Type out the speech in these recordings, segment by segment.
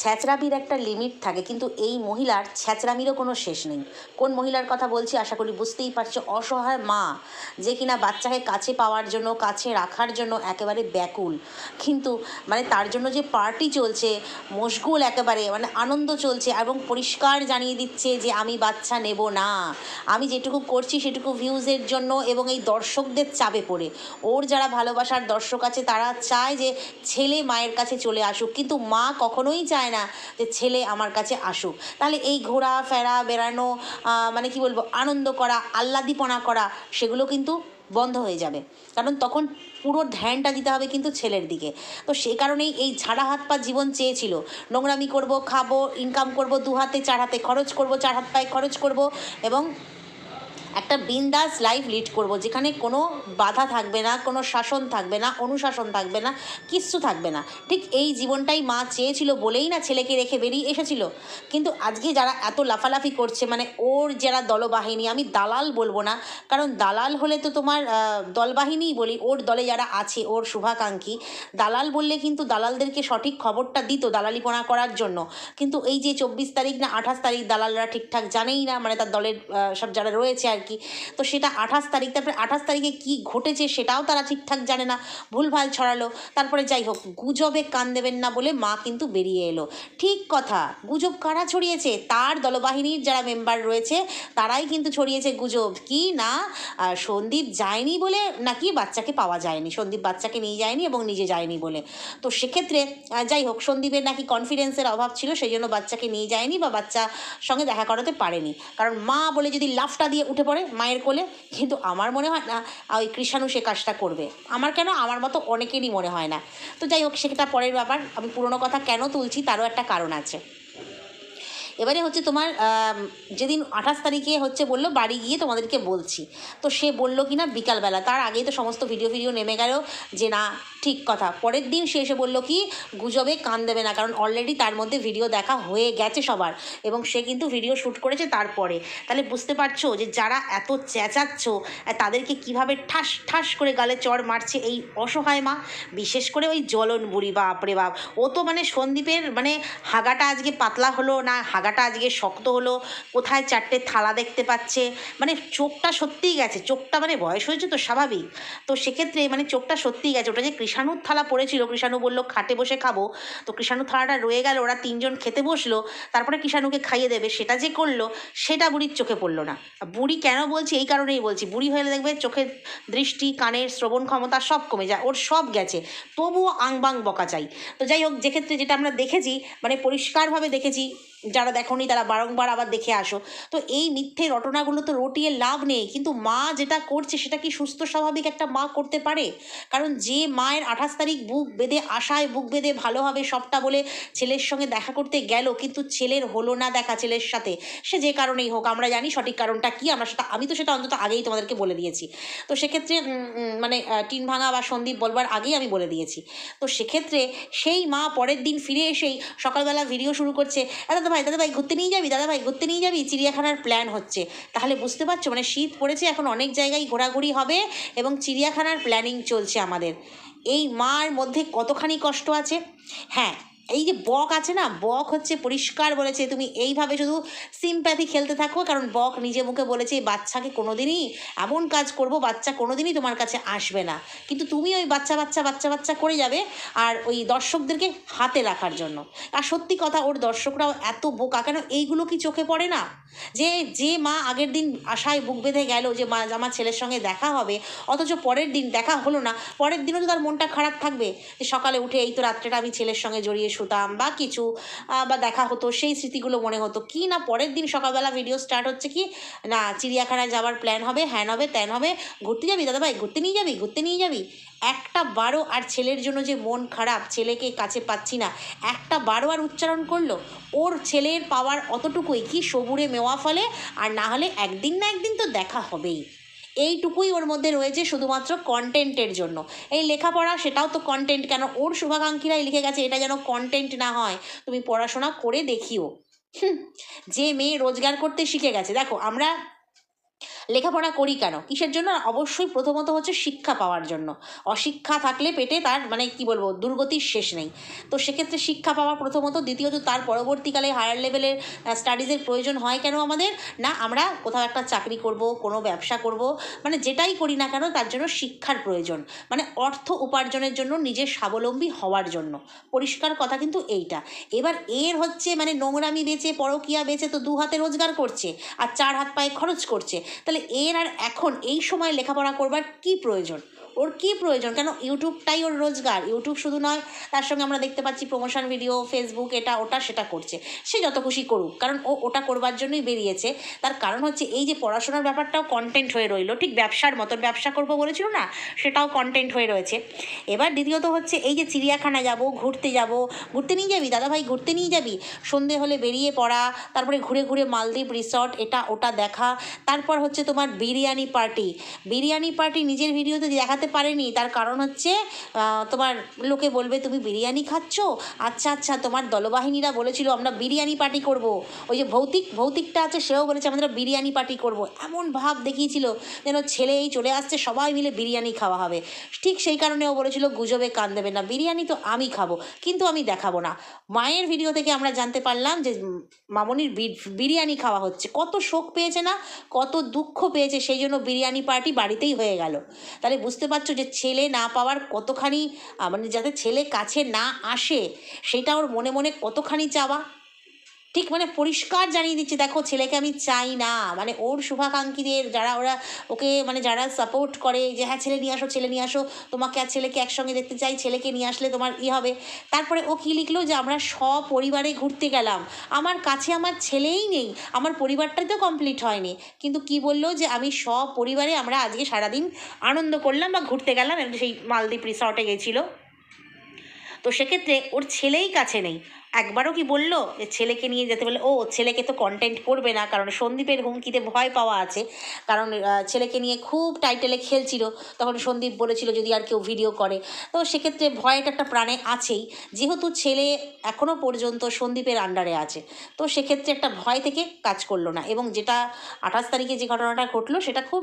ছ্যাচরামির একটা লিমিট থাকে, কিন্তু এই মহিলার ছ্যাচরামিরও কোনো শেষ নেই। কোন মহিলার কথা বলছি আশা করি বুঝতেই পারছ, অসহায় মা, যে কিনা বাচ্চাকে কাছে পাওয়ার জন্য, কাছে রাখার জন্য একেবারে ব্যাকুল। কিন্তু মানে তার জন্য যে পার্টি চলছে, মশগুল একেবারে মানে আনন্দ চলছে এবং পরিষ্কার জানিয়ে দিচ্ছে যে আমি বাচ্চা নেব না। আমি যেটুকু করছি সেটুকু ভিউজের জন্য এবং এই দর্শকদের চাপে পড়ে। ওর যারা ভালোবাসার দর্শক আছে, তারা চায় যে ছেলে মায়ের কাছে চলে আসুক, কিন্তু মা কখনোই চায় না যে ছেলে আমার কাছে আসুক। তাহলে এই ঘোরা ফেরা, বেড়ানো মানে কি বলব, আনন্দ করা, আহ্লাদিপনা করা, সেগুলো কিন্তু বন্ধ হয়ে যাবে। কারণ তখন পুরো ধ্যানটা দিতে হবে কিন্তু ছেলের দিকে। তো সে কারণেই এই ঝাড়া হাত পা জীবন চেয়েছিল। নোংরামি করব, খাব ইনকাম করব দু হাতে চার হাতে খরচ করব চার হাত পায়ে খরচ করব এবং একটা বিন্দাস লাইফ লিড করব, যেখানে কোনো বাধা থাকবে না, কোনো শাসন থাকবে না, অনুশাসন থাকবে না, কিচ্ছু থাকবে না। ঠিক এই জীবনটাই মা চেয়েছিল বলেই না ছেলেকে রেখে বেরিয়ে এসেছিল। কিন্তু আজকে যারা এত লাফালাফি করছে মানে ওর যারা দলবাহিনী, আমি দালাল বলব না, কারণ দালাল হলে তো তোমার দলবাহিনীই বলি, ওর দলে যারা আছে, ওর শুভাকাঙ্ক্ষী, দালাল বললে কিন্তু দালালদেরকে সঠিক খবরটা দিত দালালিপনা করার জন্য। কিন্তু এই যে চব্বিশ তারিখ না আঠাশ তারিখ দালালরা ঠিকঠাক জানেই না মানে তার দলের সব যারা রয়েছে আর কি তো সেটা আঠাশ তারিখ, তারপরে আঠাশ তারিখে কি ঘটেছে সেটাও তারা ঠিকঠাক জানে না। ভুলভাল ছড়ালো। তারপরে যাই হোক, গুজবে কান দেবেন না বলে মা কিন্তু বেরিয়ে এলো। ঠিক কথা, গুজব কারা ছড়িয়েছে? তার দলবাহিনীর যারা মেম্বার রয়েছে, তারাই কিন্তু ছড়িয়েছে গুজব। কি না? সন্দীপ যায়নি বলে নাকি বাচ্চাকে পাওয়া যায়নি? সন্দীপ বাচ্চাকে নিয়ে যায়নি এবং নিজে যায়নি বলে। তো সেক্ষেত্রে যাই হোক, সন্দীপের নাকি কনফিডেন্সের অভাব ছিল, সেই জন্য বাচ্চাকে নিয়ে যায়নি বা বাচ্চা সঙ্গে দেখা করাতে পারেনি। কারণ মা বলে যদি লাফটা দিয়ে উঠে পড়ে মায়ের কোলে। কিন্তু আমার মনে হয় না, ওই কৃষাণু সে কাজটা করবে। আমার কেন? আমার মতো অনেকেরই মনে হয় না। তো যাই হোক, সেটা পরের ব্যাপার। আমি পুরনো কথা কেন তুলছি তারও একটা কারণ আছে। এবারে হচ্ছে তোমার যেদিন আঠাশ তারিখে হচ্ছে বলল, বাড়ি গিয়ে তোমাদেরকে বলছি। তো সে বলল কি না বিকালবেলা। তার আগেই তো সমস্ত ভিডিও ভিডিও নেমে গেল যে না, ঠিক কথা। পরের দিন সে এসে বলল কি, গুজবে কান দেবে না, কারণ অলরেডি তার মধ্যে ভিডিও দেখা হয়ে গেছে সবার। এবং সে কিন্তু ভিডিও শ্যুট করেছে তারপরে। তাহলে বুঝতে পারছ যে যারা এত চেঁচাচ্ছ তাদেরকে কীভাবে ঠাস ঠাস করে গালে চড় মারছে এই অসহায় মা? বিশেষ করে ওই জ্বলন বুড়ি, বাপরে বাপ। ও তো মানে সন্দীপের মানে হাগাটা আজকে পাতলা হলো না হাগাটা আজকে শক্ত হলো, কোথায় চারটে থালা দেখতে পাচ্ছে মানে চোখটা সত্যিই গেছে, চোখটা মানে বয়স হয়েছে তো স্বাভাবিক। তো সেক্ষেত্রে মানে চোখটা সত্যিই গেছে, ওটা যে কৃষাণুর থালা পড়েছিল, কৃষাণু বলল, খাটে বসে খাব। তো কৃষাণু থালাটা রয়ে গেল, ওরা তিনজন খেতে বসল, তারপরে কৃষাণুকে খাইয়ে দেবে, সেটা যে করল, সেটা বুড়ির চোখে পড়ল না। বুড়ি কেন বলছি, এই কারণেই বলছি, বুড়ি হয়ে দেখবে চোখের দৃষ্টি, কানের শ্রবণ ক্ষমতা সব কমে যায়, ওর সব গেছে, তবুও আংবাং বকা চাই। তো যাই হোক, যেক্ষেত্রে যেটা আমরা দেখেছি মানে পরিষ্কারভাবে দেখেছি যারা দেখোনি তারা বারংবার আবার দেখে আসো। তো এই মিথ্যে রটনাগুলো তো রটিয়ে লাভ নেই। কিন্তু মা যেটা করছে সেটা কি সুস্থ স্বাভাবিক একটা মা করতে পারে? কারণ যে মায়ের আঠাশ তারিখ বুক বেঁধে আশায় বুক বেঁধে ভালো হবে সবটা বলে ছেলের সঙ্গে দেখা করতে গেল, কিন্তু ছেলের হলো না দেখা ছেলের সাথে। সে যে কারণেই হোক, আমরা জানি সঠিক কারণটা কি, আমরা সেটা, আমি তো সেটা অন্তত আগেই তোমাদেরকে বলে দিয়েছি। তো সেক্ষেত্রে মানে টিন ভাঙা বা সন্দীপ বলবার আগেই আমি বলে দিয়েছি। তো সেক্ষেত্রে সেই মা পরের দিন ফিরে এসেই সকালবেলা ভিডিও শুরু করছে "এ ভাই দাদা ভাই ঘুরতে নিয়ে যাবি? দাদা ভাই ঘুরতে নিয়ে যাবি? চিড়িয়াখানার প্ল্যান হচ্ছে। তাহলে বুঝতে পারছ মানে শীত পড়েছে, এখন অনেক জায়গায় ঘোরাঘুরি হবে এবং চিড়িয়াখানার প্ল্যানিং চলছে আমাদের। এই মার মধ্যে কতখানি কষ্ট আছে? হ্যাঁ এই যে বক আছে না, বক হচ্ছে পরিষ্কার বলেছে, তুমি এইভাবে শুধু সিম্প্যাথি খেলতে থাকো, কারণ বক নিজে মুখে বলেছে এই বাচ্চাকে কোনোদিনই এমন কাজ করব, বাচ্চা কোনোদিনই তোমার কাছে আসবে না। কিন্তু তুমি ওই বাচ্চা বাচ্চা বাচ্চা বাচ্চা করে যাবে আর ওই দর্শকদেরকে হাতে রাখার জন্য। আর সত্যি কথা, ওর দর্শকরাও এত বোকা, কেন এইগুলো কি চোখে পড়ে না? যে যে মা আগের দিন আশায় বুক বেঁধে গেল যে, মা আমার ছেলের সঙ্গে দেখা হবে, অথচ পরের দিন দেখা হলো না, পরের দিনও তো তার মনটা খারাপ থাকবে। যে সকালে উঠে, এই তো রাত্রেটা আমি ছেলের সঙ্গে জড়িয়ে শুতাম বা কিছু বা দেখা হতো, সেই স্মৃতিগুলো মনে হতো। কি না পরের দিন সকালবেলা ভিডিও স্টার্ট হচ্ছে কি, না, চিড়িয়াখানায় যাওয়ার প্ল্যান হবে, হ্যান হবে, ত্যান হবে, ঘুরতে যাবি দাদা ভাই ঘুরতে নিয়ে যাবি? ঘুরতে নিয়ে যাবি? একটা বারো আর ছেলের জন্য যে মন খারাপ, ছেলেকে কাছে পাচ্ছি না, একটা বারো আর উচ্চারণ করল, ওর ছেলের পাওয়ার অতটুকুই। কি সবুরে মেওয়া ফলে? আর না হলে একদিন না একদিন তো দেখা হবেই। এইটুকুই ওর মধ্যে রয়েছে শুধুমাত্র কন্টেন্টের জন্য। এই লেখাপড়া, সেটাও তো কন্টেন্ট কেন ওর শুভাকাঙ্ক্ষীরাই লিখে গেছে, এটা যেন কন্টেন্ট না হয়। তুমি পড়াশোনা করে দেখিও। যে মেয়ে রোজগার করতে শিখে গেছে। দেখো, আমরা লেখাপড়া করি কেন? কিসের জন্য? অবশ্যই প্রথমত হচ্ছে শিক্ষা পাওয়ার জন্য। অশিক্ষা থাকলে পেটে তার মানে কি বলব? দুর্গতির শেষ নেই। তো সেক্ষেত্রে শিক্ষা পাওয়া প্রথমত। দ্বিতীয়ত তার পরবর্তীকালে হায়ার লেভেলের স্টাডিজের প্রয়োজন হয় কেন আমাদের? না, আমরা কোথাও একটা চাকরি করব, কোনো ব্যবসা করব মানে যেটাই করি না কেন তার জন্য শিক্ষার প্রয়োজন। মানে অর্থ উপার্জনের জন্য, নিজের স্বাবলম্বী হওয়ার জন্য। পরিষ্কার কথা কিন্তু এইটা। এবার এর হচ্ছে মানে নোংরামি বেচে, পরকিয়া বেচে তো দু হাতে রোজগার করছে, আর চার হাত পায়ে খরচ করছে। তাহলে এর আর এখন এই সময় লেখাপড়া করবার কি প্রয়োজন? ওর কী প্রয়োজন? কেন ইউটিউবটাই ওর রোজগার? ইউটিউব শুধু নয়, তার সঙ্গে আমরা দেখতে পাচ্ছি প্রমোশন ভিডিও ফেসবুক এটা, ওটা, সেটা করছে। সে যত খুশি করুক, কারণ ও ওটা করবার জন্যই বেরিয়েছে। তার কারণ হচ্ছে এই যে পড়াশোনার ব্যাপারটাও কন্টেন্ট হয়ে রইল। ঠিক ব্যবসার মতন ব্যবসা করব বলেছিল না, সেটাও কন্টেন্ট হয়ে রয়েছে। এবার দ্বিতীয়ত হচ্ছে এই যে চিড়িয়াখানা যাব, ঘুরতে যাব, ঘুরতে নিয়ে যাবি? দাদা ভাই ঘুরতে নিয়ে যাবি? সন্ধে হলে বেরিয়ে পড়া, তারপরে ঘুরে ঘুরে মালদ্বীপ রিসর্ট এটা, ওটা দেখা। তারপর হচ্ছে তোমার বিরিয়ানি পার্টি বিরিয়ানি পার্টি নিজের ভিডিওতে দেখাতে পারেনি। তার কারণ হচ্ছে তোমার লোকে বলবে, তুমি বিরিয়ানি খাচ্ছ? আচ্ছা আচ্ছা তোমার দলবাহিনীরা বলেছিল, আমরা বিরিয়ানি পার্টি করব। ওই যে ভৌতিক, ভৌতিকটা আছে, সেও বলেছে, আমরা বিরিয়ানি পার্টি করব। এমন ভাব দেখিয়েছিল, যেন ছেলে এই চলে আসছে, সবাই মিলে বিরিয়ানি খাওয়া হবে। ঠিক সেই কারণে ও বলেছিল, গুজবে কান দেবে না, বিরিয়ানি তো আমি খাব, কিন্তু আমি দেখাবো না। মায়ের ভিডিও থেকে আমরা জানতে পারলাম যে মামনির বিরিয়ানি খাওয়া হচ্ছে। কত শোক পেয়েছে না? কত দুঃখ পেয়েছে, সেই জন্য বিরিয়ানি পার্টি বাড়িতেই হয়ে গেল। তাহলে বুঝতে পারছ যে ছেলে না পাওয়ার কতখানি মানে যাতে ছেলে কাছে না আসে, সেটা ওর মনে মনে কতখানি চাওয়া? ঠিক মানে পরিষ্কার জানিয়ে দিচ্ছে, দেখো, ছেলেকে আমি চাই না। মানে ওর শুভাকাঙ্ক্ষীদের যারা, ওরা ওকে মানে যারা সাপোর্ট করে যে হ্যাঁ ছেলে নিয়ে আসো, ছেলে নিয়ে আসো, তোমাকে আর ছেলেকে একসঙ্গে দেখতে চাই, ছেলেকে নিয়ে আসলে তোমার ই হবে। তারপরে ও কী লিখলো যে, আমরা সপরিবারে ঘুরতে গেলাম। আমার কাছে আমার ছেলেই নেই, আমার পরিবারটাই তো কমপ্লিট হয়নি। কিন্তু কি বলল যে, আমি সপরিবারে আমরা আজকে সারাদিন আনন্দ করলাম বা ঘুরতে গেলাম। সেই মালদ্বীপ রিসর্টে গেছিল। তো সেক্ষেত্রে ওর ছেলেই কাছে নেই। একবারও কি বলল যে ছেলেকে নিয়ে যেতে বলে, ও, ছেলেকে তো কন্টেন্ট করবে না, কারণ সন্দীপের হুমকিতে ভয় পাওয়া আছে। কারণ ছেলেকে নিয়ে খুব টাইটেলে খেলছিল, তখন সন্দীপ বলেছিল যদি আর কেউ ভিডিও করে। তো সেক্ষেত্রে ভয়টা একটা প্রাণে আছেই। যেহেতু ছেলে এখনও পর্যন্ত সন্দীপের আন্ডারে আছে, তো সেক্ষেত্রে একটা ভয় থেকে কাজ করল না। এবং যেটা আঠাশ তারিখে যে ঘটনাটা ঘটলো, সেটা খুব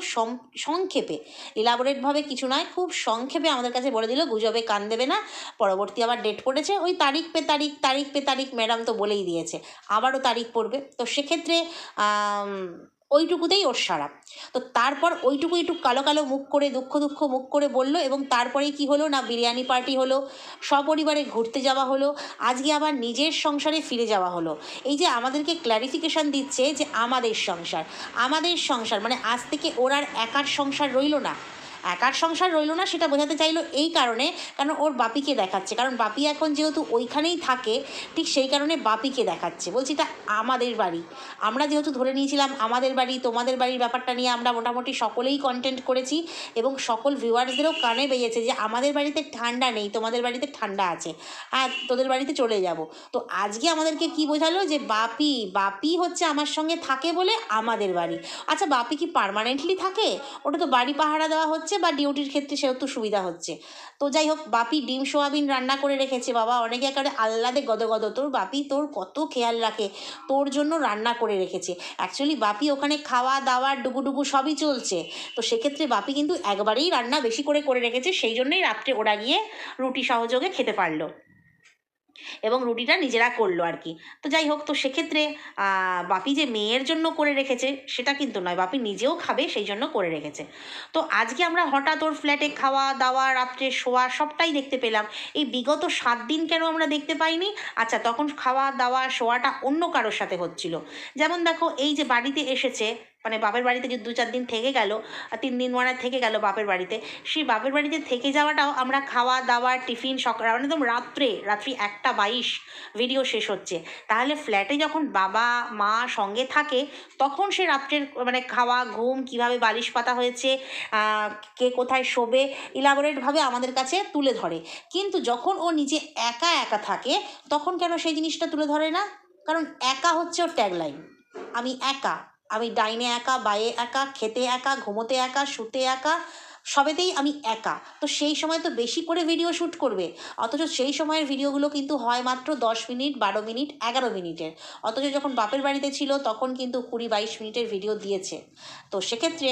সংক্ষেপে। ইলাবোরেটভাবে কিছু নয়, খুব সংক্ষেপে আমাদের কাছে বলে দিল, গুজবে কান দেবে না, পরবর্তী আবার ডেট পড়েছে ওই তারিখ পে তারিখ তারিখ পে তারিখ ম্যাডাম তো বলেই দিয়েছে, আবারও তারিখ পড়বে। তো সেক্ষেত্রে ওইটুকুতেই ওর সারা। তো তারপর ওইটুকু একটু কালো কালো মুখ করে, দুঃখ দুঃখ মুখ করে বলল এবং তারপরে কি হলো না বিরিয়ানি পার্টি হলো, সপরিবারে ঘুরতে যাওয়া হলো, আজকে আবার নিজের সংসারে ফিরে যাওয়া হলো। এই যে আমাদেরকে ক্ল্যারিফিকেশান দিচ্ছে যে আমাদের সংসার আমাদের সংসার মানে আজ থেকে ওর আর একার সংসার রইল না। একার সংসার রইল না, সেটা বোঝাতে চাইলো এই কারণে, কারণ ওর বাপিকে দেখাচ্ছে। কারণ বাপি এখন যেহেতু ওইখানেই থাকে, ঠিক সেই কারণে বাপিকে দেখাচ্ছে। বলছি এটা আমাদের বাড়ি? আমরা যেহেতু ধরে নিয়েছিলাম, আমাদের বাড়ি, তোমাদের বাড়ির ব্যাপারটা নিয়ে আমরা মোটামুটি সকলেই কন্টেন্ট করেছি এবং সকল ভিউয়ার্সদেরও কানে বেরিয়েছে যে, আমাদের বাড়িতে ঠান্ডা নেই, তোমাদের বাড়িতে ঠান্ডা আছে, আর তোদের বাড়িতে চলে যাব। তো আজকে আমাদেরকে কি বোঝালো যে, বাপি বাপি হচ্ছে আমার সঙ্গে থাকে বলে আমাদের বাড়ি। আচ্ছা বাপি কি পার্মানেন্টলি থাকে? ওটা তো বাড়ি পাহারা দেওয়া হচ্ছে। বা ডিউটির ক্ষেত্রে সেহেতু সুবিধা হচ্ছে। তো যাই হোক, বাপি ডিম, সোয়াবিন রান্না করে রেখেছে বাবা। অনেকে একেবারে আহ্লাদে গদগদ। তোর বাপি তোর কত খেয়াল রাখে, তোর জন্য রান্না করে রেখেছে। অ্যাকচুয়ালি বাপি ওখানে খাওয়া, দাওয়া ডুবুডুবু সবই চলছে। তো সেক্ষেত্রে বাপি কিন্তু একবারেই রান্না বেশি করে করে রেখেছে, সেই জন্যই রাত্রে ওরা গিয়ে রুটি সহযোগে খেতে পারল। এবং রুটিটা নিজেরা করল আর কি। তো যাই হোক, তো সেক্ষেত্রে বাপি যে মেয়ের জন্য করে রেখেছে, সেটা কিন্তু নয়। বাপি নিজেও খাবে, সেই জন্য করে রেখেছে। তো আজকে আমরা হঠাৎ ওর ফ্ল্যাটে খাওয়া, দাওয়া, রাত্রে শোয়া সবটাই দেখতে পেলাম। এই বিগত সাত দিন কেন আমরা দেখতে পাইনি? আচ্ছা তখন খাওয়া, দাওয়া, শোয়াটা অন্য কারোর সাথে হচ্ছিল। যেমন দেখো, এই যে বাড়িতে এসেছে মানে বাপের বাড়িতে দু চার দিন থেকে গেল আর তিন দিন মানে থেকে গেল বাপের বাড়িতে, সেই বাপের বাড়িতে থেকে যাওয়াটাও আমরা খাওয়া, দাওয়া, টিফিন, সকাল মানে একদম রাত্রে, রাত্রি একটা বাইশ ভিডিও শেষ হচ্ছে। তাহলে ফ্ল্যাটে যখন বাবা, মা সঙ্গে থাকে, তখন সে রাত্রের মানে খাওয়া, ঘুম কীভাবে বালিশ পাতা হয়েছে কে কোথায় শোবে ইলাবোরেটভাবে আমাদের কাছে তুলে ধরে। কিন্তু যখন ও নিজে একা একা থাকে, তখন কেন সেই জিনিসটা তুলে ধরে না? কারণ একা হচ্ছে ওর ট্যাগলাইন আমি একা। আমি ডাইনে একা, বায়ে একা, খেতে একা, ঘুমোতে একা, শুতে একা, সবেতেই আমি একা। তো সেই সময় তো বেশি করে ভিডিও শ্যুট করবে। অথচ সেই সময়ের ভিডিওগুলো কিন্তু হয় মাত্র দশ মিনিট, বারো মিনিট, এগারো মিনিটের। অথচ যখন বাপের বাড়িতে ছিল, তখন কিন্তু কুড়ি বাইশ মিনিটের ভিডিও দিয়েছে। তো সেক্ষেত্রে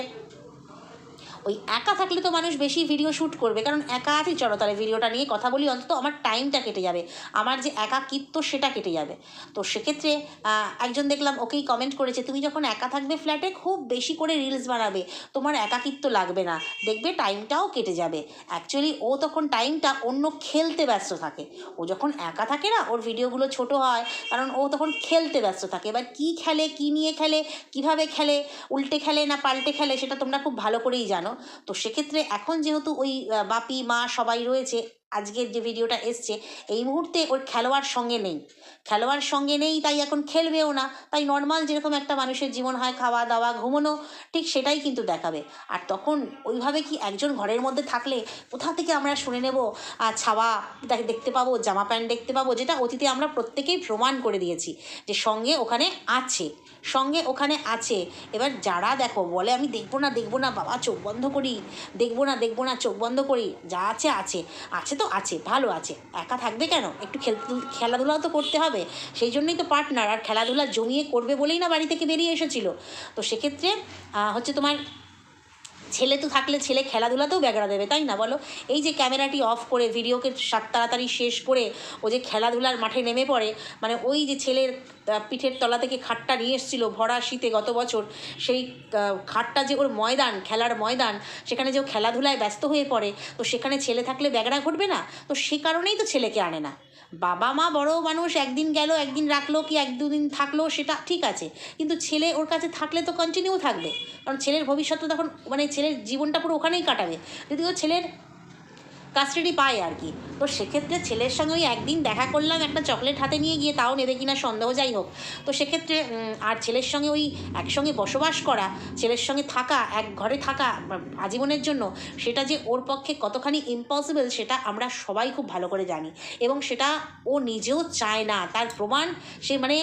ওই একা থাকলে তো মানুষ বেশি ভিডিও শ্যুট করবে। কারণ একা আছি, চলো তাহলে ভিডিওটা নিয়ে কথা বলি। অন্তত আমার টাইমটা কেটে যাবে। আমার যে একাকিত্ব, সেটা কেটে যাবে। তো সেক্ষেত্রে একজন দেখলাম ওকেই কমেন্ট করেছে, তুমি যখন একা থাকবে ফ্ল্যাটে খুব বেশি করে রিলস বানাবে। তোমার একাকিত্ব লাগবে না। দেখবে টাইমটাও কেটে যাবে। অ্যাকচুয়ালি ও তখন টাইমটা অন্য খেলতে ব্যস্ত থাকে। ও যখন একা থাকে না, ওর ভিডিওগুলো ছোট হয়। কারণ ও তখন খেলতে ব্যস্ত থাকে। এবার কী খেলে, কী নিয়ে খেলে, কীভাবে খেলে, উল্টে খেলে না পাল্টে খেলে, সেটা তোমরা খুব ভালো করেই জানো। তো সেক্ষেত্রে এখন যেহেতু ওই বাপি মা সবাই রয়েছে আজকের যে ভিডিওটা এসছে, এই মুহূর্তে ওর খেলোয়াড় সঙ্গে নেই। খেলোয়াড় সঙ্গে নেই, তাই এখন খেলবেও না। তাই নর্মাল যেরকম একটা মানুষের জীবন হয়, খাওয়া দাওয়া, ঘুমোনো, ঠিক সেটাই কিন্তু দেখাবে। আর তখন ওইভাবে কি একজন ঘরের মধ্যে থাকলে কোথা থেকে আমরা শুনে নেব ছাওয়া দেখতে পাবো, জামা প্যান্ট দেখতে পাবো, যেটা অতীতে আমরা প্রত্যেকেই প্রমাণ করে দিয়েছি যে সঙ্গে ওখানে আছে। সঙ্গে ওখানে আছে। এবার যারা দেখো, বলে আমি দেখব না দেখব না, বাবা, চোখ বন্ধ করি। দেখব না দেখব না, চোখ বন্ধ করি। যা আছে আছে। আছে তো? আছে, ভালো আছে। একা থাকবে কেন? একটু খেল, খেলাধুলাও তো করতে হবে। সেই জন্যই তো পার্টনার আর খেলাধুলা জমিয়ে করবে বলেই না বাড়ি থেকে বেরিয়ে এসেছিল। তো সেক্ষেত্রে হচ্ছে তোমার ছেলে তো থাকলে ছেলে খেলাধুলাতেও ব্যাগড়া দেবে, তাই না? বলো, এই যে ক্যামেরাটি অফ করে ভিডিওকে সাত তাড়াতাড়ি শেষ করে, ও যে খেলাধুলার মাঠে নেমে পড়ে মানে ওই যে ছেলের পিঠের তলা থেকে খাটটা নিয়ে এসেছিল ভরা শীতে গত বছর, সেই খাটটা যে ওর ময়দান, খেলার ময়দান, সেখানে যে ও খেলাধুলায় ব্যস্ত হয়ে পড়ে, তো সেখানে ছেলে থাকলে ব্যাগড়া ঘটবে না? তো সে কারণেই তো ছেলেকে আনে না। বাবা মা বড় মানুষ, একদিন গেল, একদিন রাখল কি এক দুদিন থাকল, সেটা ঠিক আছে। কিন্তু ছেলে ওর কাছে থাকলে তো কন্টিনিউ থাকবে। কারণ ছেলের ভবিষ্যৎ তখন মানে ছেলের জীবনটা পুরো ওখানেই কাটাবে। যদি ও ছেলের কাস্টাডি পায় আর কি। তো সেক্ষেত্রে ছেলের সঙ্গে ওই একদিন দেখা করলাম, একটা চকলেট হাতে নিয়ে গিয়ে তাও নেবে কিনা সন্দেহ যাই হোক। তো সেক্ষেত্রে আর ছেলের সঙ্গে ওই একসঙ্গে বসবাস করা, ছেলের সঙ্গে থাকা, এক ঘরে থাকা আজীবনের জন্য সেটা যে ওর পক্ষে কতখানি ইম্পসিবল সেটা আমরা সবাই খুব ভালো করে জানি। এবং সেটা ও নিজেও চায় না। তার প্রমাণ সে মানে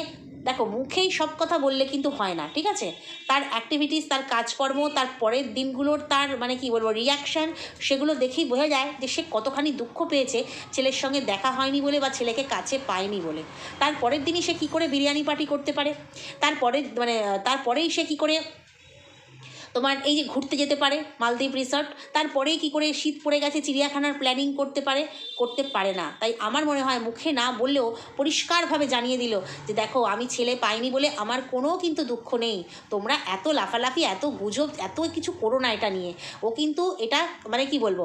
দেখো, মুখেই সব কথা বললে কিন্তু হয় না, ঠিক আছে? তার অ্যাক্টিভিটিস তার কাজকর্ম, তার পরের দিনগুলোর তার মানে কি বলব রিয়াকশান সেগুলো দেখেই বোঝা যায় যে সে কতখানি দুঃখ পেয়েছে ছেলের সঙ্গে দেখা হয়নি বলে বা ছেলেকে কাছে পায়নি বলে। তার পরের দিনই সে কী করে বিরিয়ানি পার্টি করতে পারে? তার পরের মানে তারপরেই সে কী করে তোমার এই যে ঘুরতে যেতে পারে, মালদ্বীপ রিসর্ট তারপরেই কি করে শীত পড়ে গেছে, চিড়িয়াখানার প্ল্যানিং করতে পারে করতে পারে না। তাই আমার মনে হয় মুখে না বললেও পরিষ্কারভাবে জানিয়ে দিল যে দেখো, আমি ছেলে পাইনি বলে আমার কোনো কিন্তু দুঃখ নেই। তোমরা এত লাফালাফি, এত গুজব, এত কিছু করো না এটা নিয়ে। ও কিন্তু এটা মানে কি বলব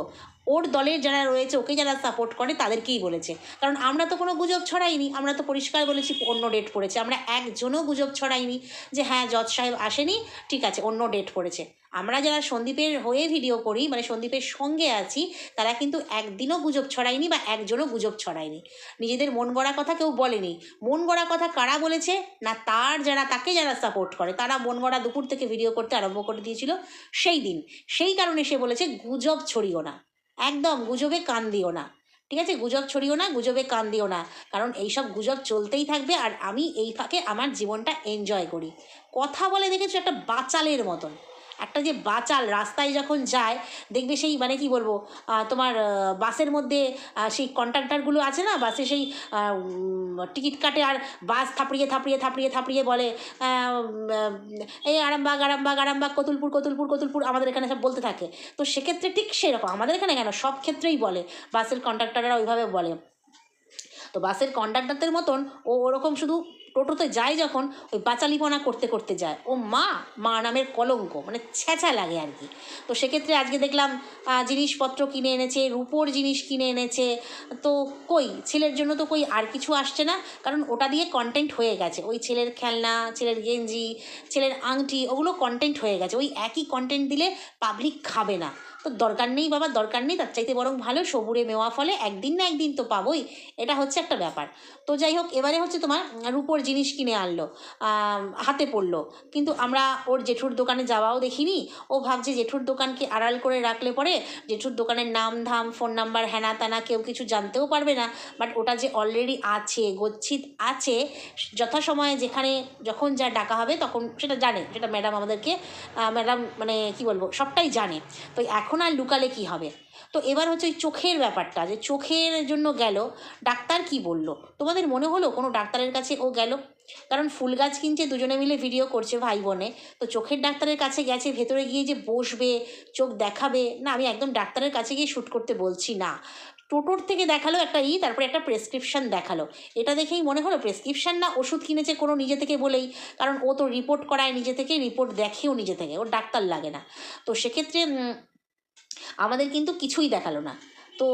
ওর দলের যারা রয়েছে, ওকে যারা সাপোর্ট করে, তাদেরকেই বলেছে। কারণ আমরা তো কোনো গুজব ছড়াইনি, আমরা তো পরিষ্কার বলেছি অন্য ডেট পড়েছে। আমরা একজনও গুজব ছড়াইনি যে হ্যাঁ জজ সাহেব আসেনি, ঠিক আছে, অন্য ডেট পড়েছে। আমরা যারা সন্দীপের হয়ে ভিডিও করি মানে সন্দীপের সঙ্গে আছি, তারা কিন্তু একদিনও গুজব ছড়ায়নি বা একজনও গুজব ছড়ায়নি নিজেদের মন গড়া কথা কেউ বলেনি। মন গড়া কথা কারা বলেছে? না, তার যারা, তাকে যারা সাপোর্ট করে, তারা মন গড়া দুপুর থেকে ভিডিও করতে আরম্ভ করে দিয়েছিল সেই দিন। সেই কারণে সে বলেছে, গুজব ছড়িও না। একদম গুজবে কান দিও না। ঠিক আছে? গুজব ছড়িও না, গুজবে কান দিও না। কারণ এইসব গুজব চলতেই থাকবে আর আমি এই ফাঁকে আমার জীবনটা এনজয় করি। কথা বলে দেখেছ? একটা বাচালের মতন। একটা যে বাচাল রাস্তায় যখন যায়, দেখবে সেই মানে কি বলব তোমার বাসের মধ্যে সেই কন্ট্রাক্টারগুলো আছে না, বাসে সেই টিকিট কাটে আর বাস থাপড়িয়ে থাপড়িয়ে থাপড়িয়ে থাপড়িয়ে বলে এই আরামবাগ আরামবাগ আরামবাগ, কতুলপুর কতুলপুর কতুলপুর, আমাদের এখানে সব বলতে থাকে। তো সেক্ষেত্রে ঠিক সেরকম, আমাদের এখানে কেন? সব ক্ষেত্রেই বলে, বাসের কন্ট্রাক্টররা ওইভাবে বলে। তো বাসের কন্ডাক্টারদের মতন ও ওরকম শুধু টোটোতে যায় যখন, ওই বাচালিপনা করতে করতে যায়। ও মা মা নামের কলঙ্ক মানে ছ্যাঁচা লাগে আর কি। তো সেক্ষেত্রে আজকে দেখলাম জিনিসপত্র কিনে এনেছে, রূপোর জিনিস কিনে এনেছে। তো কই, ছেলের জন্য তো কই আর কিছু আসছে না, কারণ ওটা দিয়ে কন্টেন্ট হয়ে গেছে। ওই ছেলের খেলনা, ছেলের গেঞ্জি, ছেলের আংটি, ওগুলো কন্টেন্ট হয়ে গেছে। ওই একই কন্টেন্ট দিলে পাবলিক খাবে না। তো দরকার নেই বাবা, দরকার নেই, তার চাইতে বরং ভালো সবুরে মেওয়া ফলে একদিন না একদিন তো পাবোই, এটা হচ্ছে একটা ব্যাপার। তো যাই হোক, এবারে হচ্ছে তোমার রূপোর জিনিস কিনে আনলো হাতে পড়ল। কিন্তু আমরা ওর জেঠুর দোকানে যাওয়াও দেখিনি, ও ভাবছে জেঠুর দোকানকে আড়াল করে রাখলে পরে জেঠুর দোকানের নাম ধাম, ফোন নাম্বার হ্যানা তানা কেউ কিছু জানতেও পারবে না। বাট ওটা যে অলরেডি আছে, গচ্ছিত আছে, যথাসময়ে যেখানে যখন যা ডাকা হবে তখন সেটা জানে, সেটা ম্যাডাম আমাদেরকে ম্যাডাম মানে কি বলব, সবটাই জানে। তো এখন আর লুকালে কি হবে? তো এবার হচ্ছে ওই চোখের ব্যাপারটা, যে চোখের জন্য গেল, ডাক্তার কি বলল? তোমাদের মনে হলো কোনো ডাক্তারের কাছে ও গেল? কারণ ফুল গাছ কিনছে, দুজনে মিলে ভিডিও করছে ভাই বোনে তো চোখের ডাক্তারের কাছে গেছে, ভেতরে গিয়ে যে বসবে, চোখ দেখাবে, না, আমি একদম ডাক্তারের কাছে গিয়ে শ্যুট করতে বলছি না। টোটোর থেকে দেখাল একটা ই, তারপরে একটা প্রেসক্রিপশন দেখাল। এটা দেখেই মনে হলো প্রেসক্রিপশন না ওষুধ কিনেছে কোনো নিজে থেকে বলেই, কারণ ও তো রিপোর্ট করায় নিজে থেকে রিপোর্ট দেখেও নিজে থেকে, ওর ডাক্তার লাগে না। তো সেক্ষেত্রে আমাদের কিন্তু কিছুই দেখাল না। তো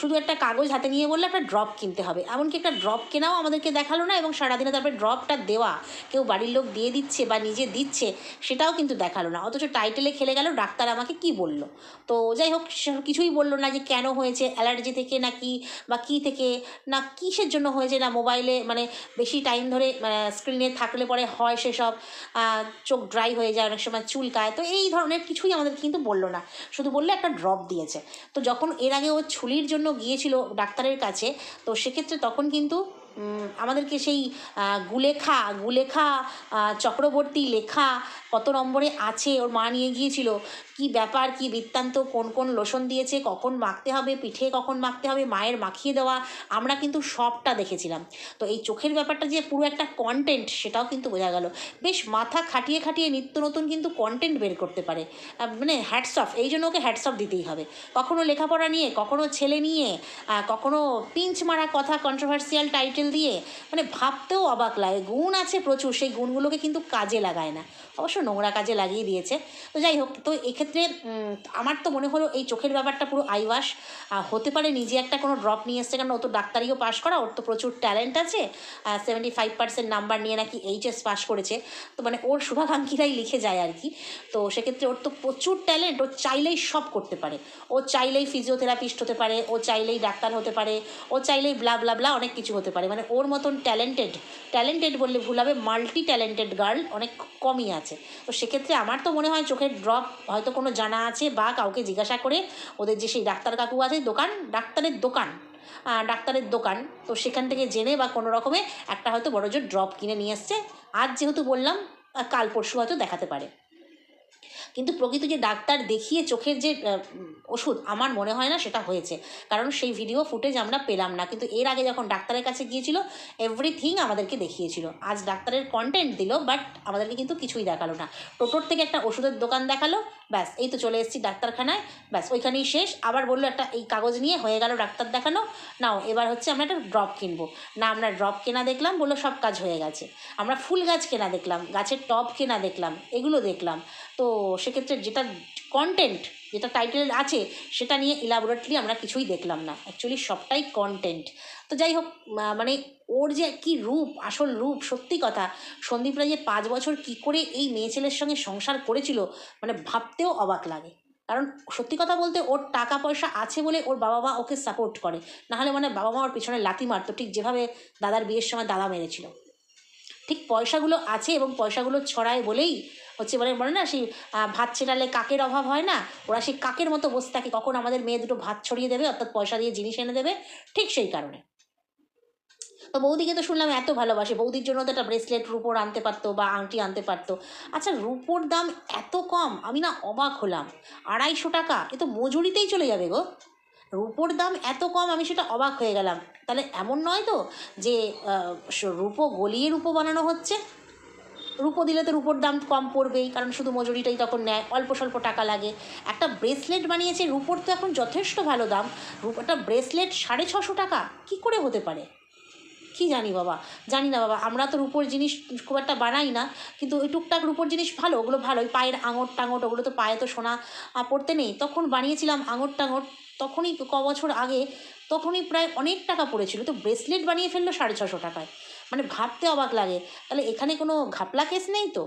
শুধু একটা কাগজ হাতে নিয়ে বললে একটা ড্রপ কিনতে হবে। এমনকি একটা ড্রপ কেনাও আমাদেরকে দেখাল না এবং সারাদিনে তারপরে ড্রপটা দেওয়া, কেউ বাড়ির লোক দিয়ে দিচ্ছে বা নিজে দিচ্ছে, সেটাও কিন্তু দেখাল না। অথচ টাইটেলে খেলে গেল, ডাক্তার আমাকে কি বলল? তো যাই হোক কিছুই বলল না যে কেন হয়েছে অ্যালার্জি থেকে না কি বা কী থেকে, না কিসের জন্য হয়েছে, না মোবাইলে মানে বেশি টাইম ধরে স্ক্রিনে থাকলে পরে হয় সেসব চোখ ড্রাই হয়ে যায়, অনেক সময় চুলকায়, তো এই ধরনের কিছুই আমাদের কিন্তু বলল না। শুধু বললে একটা ড্রপ দিয়েছে। তো যখন এর আগে ও ছুলির জন্য গিয়েছিল ডাক্তারের কাছে, তো সেক্ষেত্রে তখন কিন্তু আমাদেরকে সেই গুলেখা গুলেখা চক্রবর্তী লেখা কত নম্বরে আছে? ওর মা নিয়ে গিয়েছিল। কি ব্যাপার কি বৃত্তান্ত কোন কোন লোশন দিয়েছে কখন মাখতে হবে পিঠে কখন মাখতে হবে মায়ের মাখিয়ে দেওয়া আমরা কিন্তু সবটা দেখেছিলাম। তো এই চোখের ব্যাপারটা যে পুরো একটা কন্টেন্ট সেটাও কিন্তু বোঝা গেল। বেশ মাথা খাটিয়ে খাটিয়ে নিত্য নতুন কিন্তু কন্টেন্ট বের করতে পারে। মানে হ্যাটসঅফ এই জন্য ওকে হ্যাটসঅফ দিতেই হবে। কখনো লেখাপড়া নিয়ে কখনো ছেলে নিয়ে আহ, কখনো পিঞ্চ মারা কথা কন্ট্রোভার্সিয়াল টাইটেল দিয়ে মানে ভাবতেও অবাক লাগে। গুণ আছে প্রচুর সেই গুণগুলোকে কিন্তু কাজে লাগায় না। অবশ্য নোংরা কাজে লাগিয়ে দিয়েছে। তো যাই হোক তো এক্ষেত্রে আমার তো মনে হলো এই চোখের ব্যাপারটা পুরো আইওয়াস। আহ, হতে পারে নিজে একটা কোনো ড্রপ নিয়ে এসছে কারণ ও তো ডাক্তারিও পাশ করা ওর তো প্রচুর ট্যালেন্ট আছে। সেভেন্টি ফাইভ পার্সেন্ট নাম্বার নিয়ে নাকি এইচএস পাশ করেছে। তো মানে ওর শুভাকাঙ্ক্ষীরাই লিখে যায় আর কি। তো সেক্ষেত্রে ওর তো প্রচুর ট্যালেন্ট ও চাইলেই সব করতে পারে। ও চাইলেই ফিজিওথেরাপিস্ট হতে পারে ও চাইলেই ডাক্তার হতে পারে ও চাইলেই ব্লা ব্লা ব্লা অনেক কিছু হতে পারে। মানে ওর মতন ট্যালেন্টেড ট্যালেন্টেড বললে ভুল হবে মাল্টি ট্যালেন্টেড গার্ল অনেক কমই আছে। তো সেক্ষেত্রে আমার তো মনে হয় চোখের ড্রপ হয়তো কোনো জানা আছে বা কাউকে জিজ্ঞাসা করে ওদের যে সেই ডাক্তার কাকু আছে, দোকান, ডাক্তারের দোকান ডাক্তারের দোকান। তো সেখান থেকে জেনে বা কোনো রকমে একটা হয়তো বড় জোর ড্রপ কিনে নিয়ে এসছে। আজ যেহেতু বললাম কাল পরশু হয়তো দেখাতে পারে। কিন্তু প্রকৃত যে ডাক্তার দেখিয়ে চোখের যে ওষুধ আমার মনে হয় না সেটা হয়েছে। কারণ সেই ভিডিও ফুটেজ আমরা পেলাম না। কিন্তু এর আগে যখন ডাক্তারের কাছে গিয়েছিল এভরিথিং আমাদেরকে দেখিয়েছিল। আজ ডাক্তারের কন্টেন্ট দিল বাট আমাদেরকে কিন্তু কিছুই দেখাল না। টোটোর থেকে একটা ওষুধের দোকান দেখাল ব্যাস, এই তো চলে এসেছি ডাক্তারখানায়। ব্যাস, ওইখানেই শেষ। আবার বলল একটা এই কাগজ নিয়ে হয়ে গেল ডাক্তার দেখানো। নাও, এবার হচ্ছে আমরা একটা ড্রপ কিনবো। না, আমরা ড্রপ কেনা দেখলাম, বলল সব কাজ হয়ে গেছে। আমরা ফুল গাছ কেনা দেখলাম, গাছের টব কেনা দেখলাম, এগুলো দেখলাম। তো সেক্ষেত্রে যেটা কন্টেন্ট যেটা টাইটেল আছে, সেটা নিয়ে ইলাবোরেটলি আমরা কিছুই দেখলাম না। অ্যাকচুয়ালি সবটাই কন্টেন্ট তো যাই হোক মানে ওর যে কি রূপ, আসল রূপ, সত্যি কথা, সন্দীপরা যে পাঁচ বছর কি করে এই মেয়ে ছেলের সঙ্গে সংসার করেছিল মানে ভাবতেও অবাক লাগে। কারণ সত্যি কথা বলতে ওর টাকা পয়সা আছে বলে ওর বাবা মা ওকে সাপোর্ট করে। নাহলে মানে বাবা মা ওর পিছনে লাথি মারতো, ঠিক যেভাবে দাদার বিয়ের সময় দাদা মেরেছিল। ঠিক পয়সাগুলো আছে এবং পয়সাগুলো ছড়ায় বলেই হচ্ছে মানে বলে না সেই ভাত ছেড়ালে কাকের অভাব হয় না? ওরা সেই কাকের মতো বসে থাকে, কখন আমাদের মেয়ে দুটো ভাত ছড়িয়ে দেবে, অর্থাৎ পয়সা দিয়ে জিনিস এনে দেবে, ঠিক সেই কারণে। তো বৌদিকে তো শুনলাম এত ভালোবাসে। বৌদির জন্য তো একটা ব্রেসলেট রুপোর আনতে পারতো বা আংটি আনতে পারতো। আচ্ছা রুপোর দাম এত কম, আমি না অবাক হলাম। আড়াইশো টাকা, এ তো মজুরিতেই চলে যাবে গো। রুপোর দাম এত কম, আমি সেটা অবাক হয়ে গেলাম। তাহলে এমন নয় তো যে রুপো গলিয়ে রুপো বানানো হচ্ছে? রুপো দিলে তো রুপোর দাম কম পড়বেই, কারণ শুধু মজুরিটাই তখন নেয়, অল্প স্বল্প টাকা লাগে। একটা ব্রেসলেট বানিয়েছে, রুপোর তো এখন যথেষ্ট ভালো দাম। রুপো, একটা ব্রেসলেট সাড়ে ছশো টাকা, কি করে হতে পারে? কি জানি বাবা, জানি না বাবা। আমরা তো রুপোর জিনিস খুব একটা বানাই না, কিন্তু ওই টুকটাক রুপোর জিনিস ভালো, ওগুলো ভালো ওই পায়ের আঙট টাঙট, ওগুলো তো পায়ে তো সোনা পড়তে নেই। তখন বানিয়েছিলাম আঙট টাঙট। তখনই ক বছর আগে, তখনই প্রায় অনেক টাকা পড়েছিল। তো ব্রেসলেট বানিয়ে ফেলল সাড়ে ছশো টাকায়। মানে ভাবতে অবাক লাগে। তাহলে এখানে কোনো ঘাপলা কেস নেই তো?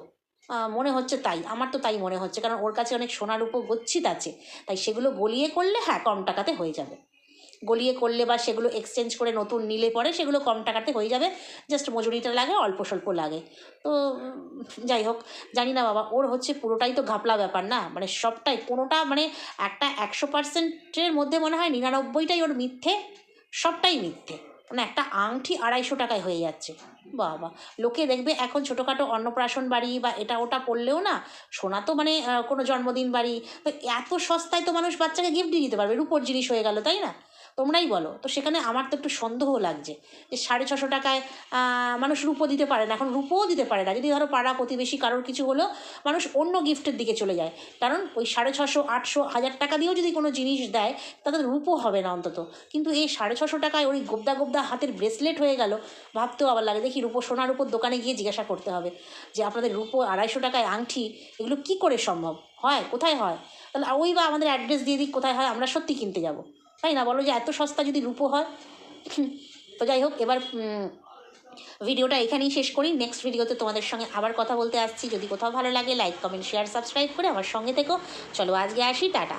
মনে হচ্ছে তাই। আমার তো তাই মনে হচ্ছে। কারণ ওর কাছে অনেক সোনার উপর গচ্ছিত আছে। তাই সেগুলো গলিয়ে করলে হ্যাঁ কম টাকাতে হয়ে যাবে। গলিয়ে করলে বা সেগুলো এক্সচেঞ্জ করে নতুন নিলে পরে সেগুলো কম টাকাতে হয়ে যাবে। জাস্ট মজুরিটা লাগে, অল্প স্বল্প লাগে। তো যাই হোক, জানি না বাবা, ওর হচ্ছে পুরোটাই তো ঘাপলা ব্যাপার না? মানে সবটাই, কোনোটা মানে একটা একশো পার্সেন্টের মধ্যে মনে হয় নিরানব্বইটাই ওর মিথ্যে, সবটাই মিথ্যে। মানে একটা আংটি আড়াইশো টাকায় হয়ে যাচ্ছে। বাবা, লোকে দেখবে এখন ছোটোখাটো অন্নপ্রাশন বাড়ি বা এটা ওটা পড়লেও না, সোনা তো মানে কোনো জন্মদিন বাড়ি, তো এত সস্তায় তো মানুষ বাচ্চাকে গিফট দিয়ে দিতে পারবে, রূপোর জিনিস হয়ে গেল, তাই না? তোমরাই বলো। তো সেখানে আমার তো একটু সন্দেহ লাগছে যে সাড়ে ছশো টাকায় মানুষ রূপো দিতে পারে না। এখন রূপোও দিতে পারে না। যদি ধরো পাড়া প্রতিবেশী কারোর কিছু হলো, মানুষ অন্য গিফটের দিকে চলে যায়। কারণ ওই সাড়ে ছশো, আটশো, হাজার টাকা দিয়েও যদি কোনো জিনিস দেয় তাদের রূপো হবে না অন্তত। কিন্তু এই সাড়ে ছশো টাকায় ওই গোবদা গোবদা হাতের ব্রেসলেট হয়ে গেল, ভাবতেও আবার লাগে, দেখি রূপো সোনার উপর দোকানে গিয়ে জিজ্ঞাসা করতে হবে যে, আপনাদের রূপো আড়াইশো টাকায় আংটি, এগুলো কি করে সম্ভব? হয়? কোথায় হয়? তাহলে ওই বা আমাদের অ্যাড্রেস দিয়ে দিক, কোথায় হয়? আমরা সত্যি কিনতে যাব। তাই না বলো যে এত সস্তা যদি রূপো হয়? তো যাই হোক, এবার ভিডিওটা এখানেই শেষ করি। নেক্সট ভিডিওতে তোমাদের সঙ্গে আবার কথা বলতে আসছি। যদি কোথাও ভালো লাগে লাইক কমেন্ট শেয়ার সাবস্ক্রাইব করে আমার সঙ্গে থেকো। চলো আজকে আসি, টাটা।